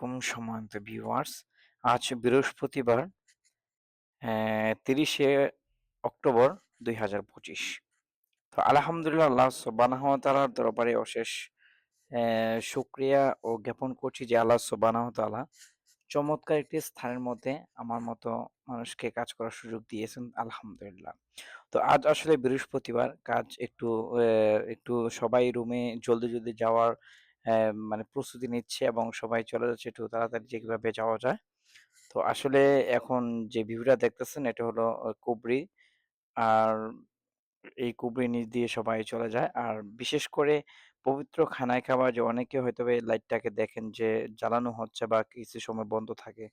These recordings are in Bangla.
আলাইকুম সম্মানিত ভিউয়ার্স আজ বৃহস্পতিবার তিরিশে অক্টোবর দুই হাজার পঁচিশ। তো আলহামদুলিল্লাহ আল্লাহ সুবানাহ তালার দরবারে অশেষ শুক্রিয়া ও জ্ঞাপন করছি যে আল্লাহ সুবানাহ তালা চমৎকার একটি স্থানের মধ্যে আমার মতো মানুষকে কাজ করার সুযোগ দিয়েছেন, আলহামদুলিল্লাহ। তো আজ আসলে বৃহস্পতিবার, কাজ একটু একটু সবাই রুমে জলদি জলদি যাওয়ার মানে প্রস্তুতি নিচ্ছে এবং সবাই চলে যাচ্ছে একটু তাড়াতাড়ি যে যাওয়া যায়। তো আসলে এখন যে ভিউটা দেখতেছেন এটা হলো কুবরি। আর এই কুবরি নিচ দিয়ে সবাই চলে যায়। আর বিশেষ করে পবিত্র খানায় খাবার যে অনেকে হয়তো লাইটটাকে দেখেন যে জ্বালানো হচ্ছে বা কিছু সময় বন্ধ থাকে।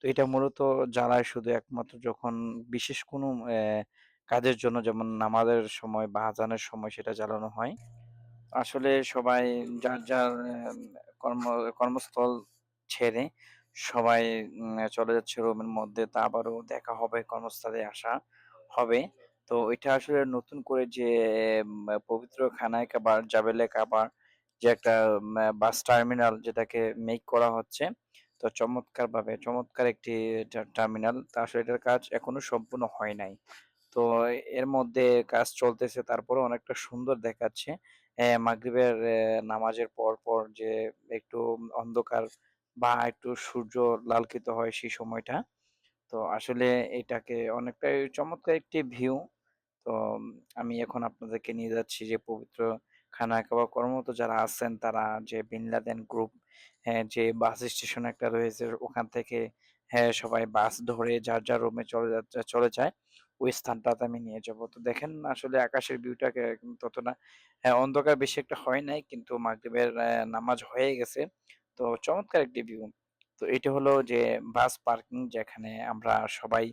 তো এটা মূলত জ্বালায় শুধু একমাত্র যখন বিশেষ কোনো কাজের জন্য যেমন নামাজের সময় বা আজানের সময় সেটা জ্বালানো হয়। আসলে সবাই যার যার কর্ম, কর্মস্থল ছেড়ে সবাই চলে যাচ্ছে রুমের মধ্যে, তা আবারও দেখা হবে, কর্মস্থলে আসা হবে। তো এটা আসলে নতুন করে যে পবিত্র খানায় কাবার জাবেলে কাবার যে একটা বাস টার্মিনাল যেটাকে মেক করা হচ্ছে, তো চমৎকার ভাবে চমৎকার একটি টার্মিনাল তা আসলে এটার কাজ এখনও সম্পূর্ণ হয় নাই। তো এর মধ্যে কাজ চলতেছে, তারপরে অনেকটা সুন্দর দেখাচ্ছে। মাগরিবের নামাজের পর পর যে একটু অন্ধকার বা একটু সূর্য লালকিত হয় সেই সময়টা। তো আসলে এটাকে অনেকটাই চমৎকার একটি ভিউ তো আমি এখন আপনাদেরকে নিয়ে যাচ্ছি যে পবিত্র খানা খাওয়া কর্মরত যারা আছেন, তারা যে বিন লাদেন গ্রুপ যে বাস স্টেশন একটা রয়েছে, ওখান থেকে হ্যাঁ সবাই বাস ধরে যার যার রুমে চলে চলে যায়। ওই স্থানটাতে আমি নিয়ে যাব। তো দেখেন আসলে আকাশের ভিউটাকে ততটা হ্যাঁ অন্ধকার বেশি একটা হয় নাই, কিন্তু মাগরিবের নামাজ হয়ে গেছে। তো চমৎকার একটি ভিউ তো এটা হলো যে বাস পার্কিং যেখানে আমরা সবাই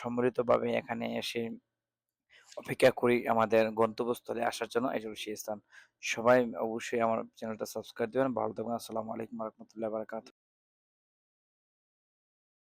সম্মিলিতভাবে এখানে এসে অপেক্ষা করি আমাদের গন্তব্যস্থলে আসার জন্য। এই জন্য সেই স্থান। সবাই অবশ্যই আমার চ্যানেলটা সাবস্ক্রাইব দেবেন। ভালো থাকবেন। আসসালামু আলাইকুম রহমতুল্লাহ বারকাত